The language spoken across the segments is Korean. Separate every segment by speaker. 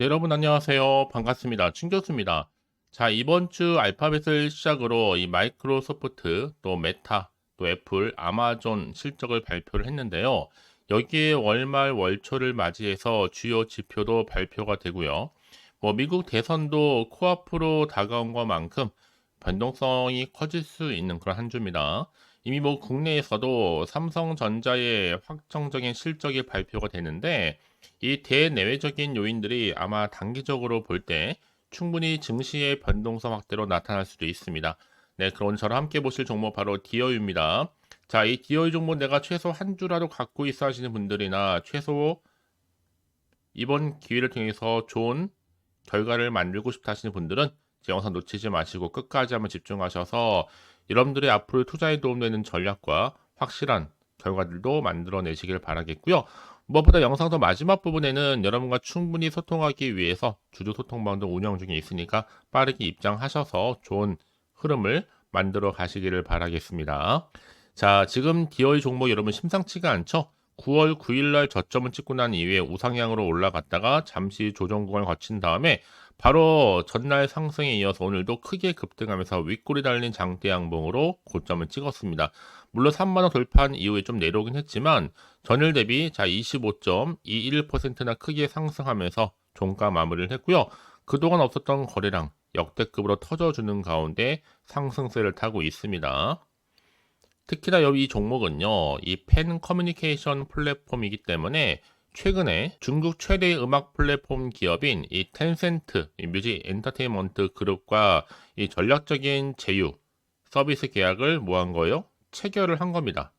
Speaker 1: 네, 여러분 안녕하세요. 반갑습니다. 충교수입니다. 자, 이번 주 알파벳을 시작으로 이 마이크로소프트, 또 메타, 또 애플, 아마존 실적을 발표를 했는데요. 여기에 월말 월초를 맞이해서 주요 지표도 발표가 되고요. 뭐 미국 대선도 코앞으로 다가온 것만큼 변동성이 커질 수 있는 그런 한 주입니다. 이미 뭐 국내에서도 삼성전자의 확정적인 실적이 발표가 되는데 이 대내외적인 요인들이 아마 단기적으로 볼 때 충분히 증시의 변동성 확대로 나타날 수도 있습니다. 네, 그럼 저랑 함께 보실 종목 바로 디어유입니다. 자, 이 디어유 종목 내가 최소 한 주라도 갖고 있어 하시는 분들이나 최소 이번 기회를 통해서 좋은 결과를 만들고 싶다 하시는 분들은 제 영상 놓치지 마시고 끝까지 한번 집중하셔서 여러분들의 앞으로 투자에 도움되는 전략과 확실한 결과들도 만들어내시길 바라겠고요. 무엇보다 영상 더 마지막 부분에는 여러분과 충분히 소통하기 위해서 주주 소통방도 운영 중에 있으니까 빠르게 입장하셔서 좋은 흐름을 만들어 가시기를 바라겠습니다. 자, 지금 디어의 종목 여러분 심상치가 않죠? 9월 9일 날 저점을 찍고 난 이후에 우상향으로 올라갔다가 잠시 조정 구간을 거친 다음에 바로 전날 상승에 이어서 오늘도 크게 급등하면서 윗골이 달린 장대 양봉으로 고점을 찍었습니다. 물론 3만원 돌파한 이후에 좀 내려오긴 했지만 전일 대비 자 25.21%나 크게 상승하면서 종가 마무리를 했고요. 그동안 없었던 거래량 역대급으로 터져주는 가운데 상승세를 타고 있습니다. 특히나 여기 이 종목은요, 이 팬 커뮤니케이션 플랫폼이기 때문에 최근에 중국 최대 음악 플랫폼 기업인 이 텐센트 이 뮤직 엔터테인먼트 그룹과 이 전략적인 제휴 서비스 계약을 뭐한 거예요? 체결을 한 겁니다.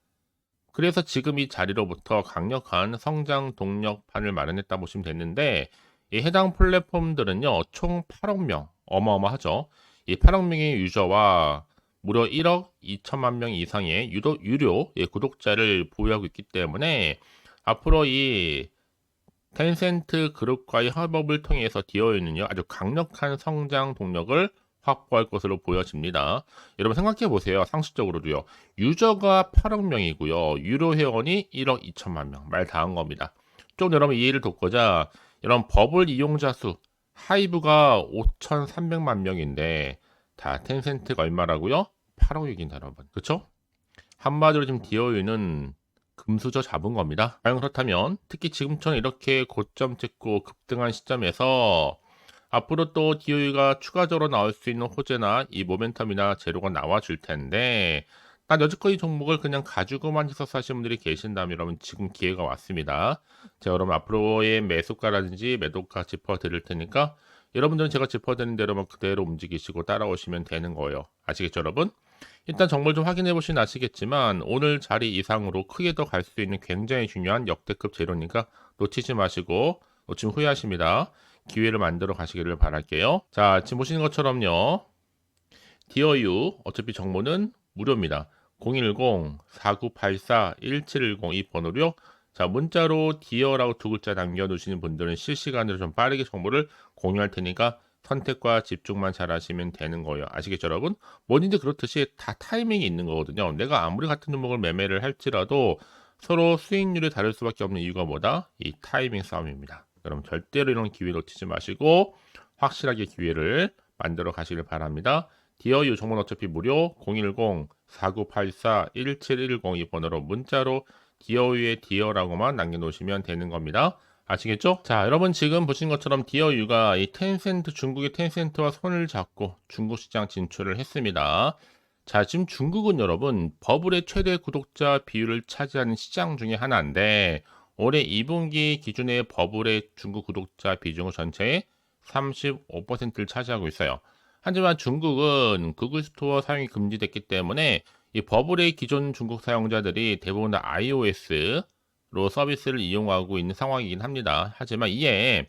Speaker 1: 그래서 지금 이 자리로부터 강력한 성장 동력판을 마련했다 보시면 되는데 이 해당 플랫폼들은요 총 8억 명 어마어마하죠. 이 8억 명의 유저와 무려 1억 2천만 명 이상의 유도, 유료 예, 구독자를 보유하고 있기 때문에 앞으로 이 텐센트 그룹과의 협업을 통해서 디어있는요 아주 강력한 성장 동력을 확보할 것으로 보여집니다. 여러분 생각해 보세요. 상식적으로도요. 유저가 8억 명이고요. 유료 회원이 1억 2천만 명. 말 다한 겁니다. 좀 여러분 이해를 돕고자 이런 버블 이용자 수 하이브가 5,300만 명인데 다 텐센트가 얼마라고요? 8억이긴 여러분. 그렇죠? 한마디로 지금 디어유는 금수저 잡은 겁니다. 과연 그렇다면 특히 지금처럼 이렇게 고점 찍고 급등한 시점에서 앞으로 또 디오유가 추가적으로 나올 수 있는 호재나 이 모멘텀이나 재료가 나와줄 텐데 난 여지껏 이 종목을 그냥 가지고만 있어서 하시는 분들이 계신다면 여러분 지금 기회가 왔습니다. 제가 여러분 앞으로의 매수가라든지 매도가 짚어드릴 테니까 여러분들은 제가 짚어드린 대로만 그대로 움직이시고 따라오시면 되는 거예요. 아시겠죠 여러분? 일단 정보를 좀 확인해 보시면 아시겠지만 오늘 자리 이상으로 크게 더 갈 수 있는 굉장히 중요한 역대급 재료니까 놓치지 마시고 놓치면 후회하십니다. 기회를 만들어 가시기를 바랄게요. 자, 지금 보시는 것처럼요. 디어유 어차피 정보는 무료입니다. 010-4984-1710 이 번호로요. 자, 문자로 디어라고 두 글자 남겨두시는 분들은 실시간으로 좀 빠르게 정보를 공유할 테니까 선택과 집중만 잘 하시면 되는 거예요. 아시겠죠, 여러분? 뭐든지 그렇듯이 다 타이밍이 있는 거거든요. 내가 아무리 같은 종목을 매매를 할지라도 서로 수익률이 다를 수밖에 없는 이유가 뭐다? 이 타이밍 싸움입니다. 여러분 절대로 이런 기회 놓치지 마시고 확실하게 기회를 만들어 가시길 바랍니다. 디어유 정보는 어차피 무료 010-4984-1710 이 번호로 문자로 디어유의 디어라고만 남겨놓으시면 되는 겁니다. 아시겠죠? 자, 여러분 지금 보신 것처럼 디어유가 이 텐센트, 중국의 텐센트와 손을 잡고 중국 시장 진출을 했습니다. 자, 지금 중국은 여러분 버블의 최대 구독자 비율을 차지하는 시장 중에 하나인데 올해 2분기 기준의 버블의 중국 구독자 비중은 전체의 35%를 차지하고 있어요. 하지만 중국은 구글 스토어 사용이 금지됐기 때문에 이 버블의 기존 중국 사용자들이 대부분 다 iOS 로 서비스를 이용하고 있는 상황이긴 합니다. 하지만 이에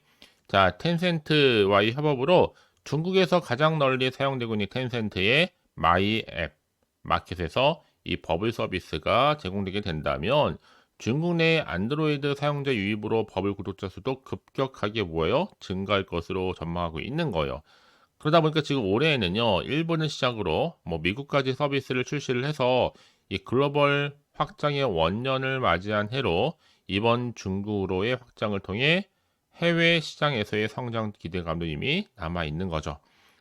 Speaker 1: 자 텐센트와의 협업으로 중국에서 가장 널리 사용되고 있는 텐센트의 마이 앱 마켓에서 이 버블 서비스가 제공되게 된다면 중국 내 안드로이드 사용자 유입으로 버블 구독자 수도 급격하게 뭐예요? 증가할 것으로 전망하고 있는 거예요. 그러다 보니까 지금 올해에는요, 일본을 시작으로 뭐 미국까지 서비스를 출시를 해서 이 글로벌 확장의 원년을 맞이한 해로 이번 중국으로의 확장을 통해 해외 시장에서의 성장 기대감도 이미 남아 있는 거죠.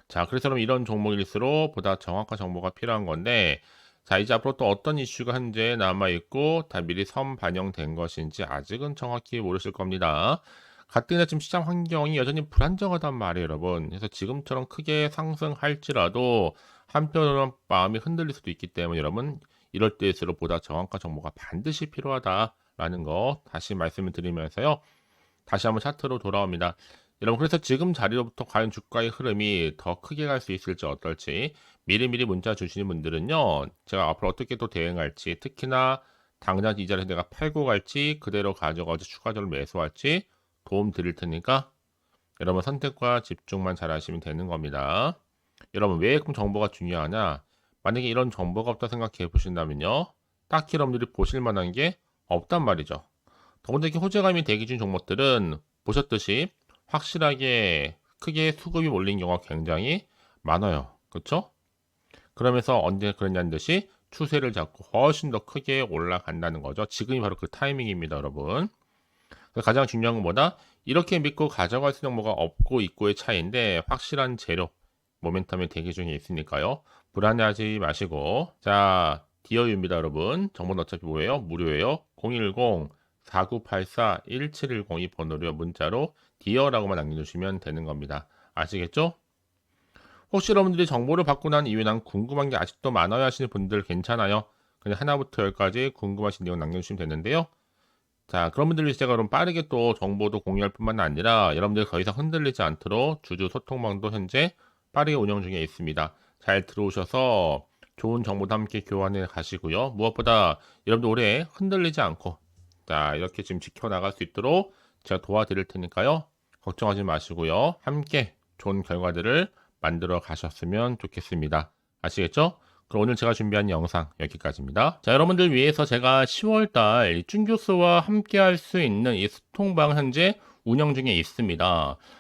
Speaker 1: 자, 그래서 그럼 이런 종목일수록 보다 정확한 정보가 필요한 건데, 자, 이제 앞으로 또 어떤 이슈가 현재 남아 있고 다 미리 선 반영된 것인지 아직은 정확히 모르실 겁니다. 가뜩이나 지금 시장 환경이 여전히 불안정하단 말이에요, 여러분. 그래서 지금처럼 크게 상승할지라도 한편으로는 마음이 흔들릴 수도 있기 때문에 여러분 이럴 때일수록 보다 정확한 정보가 반드시 필요하다라는 거 다시 말씀을 드리면서요. 다시 한번 차트로 돌아옵니다. 여러분 그래서 지금 자리로부터 과연 주가의 흐름이 더 크게 갈 수 있을지 어떨지 미리미리 문자 주시는 분들은요. 제가 앞으로 어떻게 또 대응할지 특히나 당장 이 자리에서 내가 팔고 갈지 그대로 가져가서 추가적으로 매수할지 도움 드릴 테니까 여러분 선택과 집중만 잘 하시면 되는 겁니다. 여러분 왜 그럼 정보가 중요하냐? 만약에 이런 정보가 없다 생각해 보신다면요. 딱히 여러분들이 보실 만한 게 없단 말이죠. 더군다나 호재감이 대기 중 종목들은 보셨듯이 확실하게 크게 수급이 몰린 경우가 굉장히 많아요. 그렇죠? 그러면서 언제 그랬냐는 듯이 추세를 잡고 훨씬 더 크게 올라간다는 거죠. 지금이 바로 그 타이밍입니다, 여러분. 가장 중요한 건 뭐다? 이렇게 믿고 가져갈 수 있는 뭐가 없고 있고의 차이인데 확실한 재료, 모멘텀이 대기 중에 있으니까요. 불안해하지 마시고 자 디어유입니다 여러분. 정보는 어차피 뭐예요? 무료예요. 010 4984-1710 이 번호로 문자로 디어라고만 남겨주시면 되는 겁니다. 아시겠죠? 혹시 여러분들이 정보를 받고 난 이후에 난 궁금한 게 아직도 많아요 하시는 분들 괜찮아요. 그냥 하나부터 열까지 궁금하신 내용 남겨주시면 되는데요. 자, 그런 분들이 제가 그럼 빠르게 또 정보도 공유할 뿐만 아니라 여러분들 더 이상 흔들리지 않도록 주주 소통방도 현재 빠르게 운영 중에 있습니다. 잘 들어오셔서 좋은 정보도 함께 교환해 가시고요. 무엇보다 여러분들 올해 흔들리지 않고 자, 이렇게 지금 지켜나갈 수 있도록 제가 도와드릴 테니까요. 걱정하지 마시고요. 함께 좋은 결과들을 만들어 가셨으면 좋겠습니다. 아시겠죠? 그럼 오늘 제가 준비한 영상 여기까지입니다. 자, 여러분들 위해서 제가 10월달 쭌교수와 함께 할 수 있는 이 소통방 현재 운영 중에 있습니다.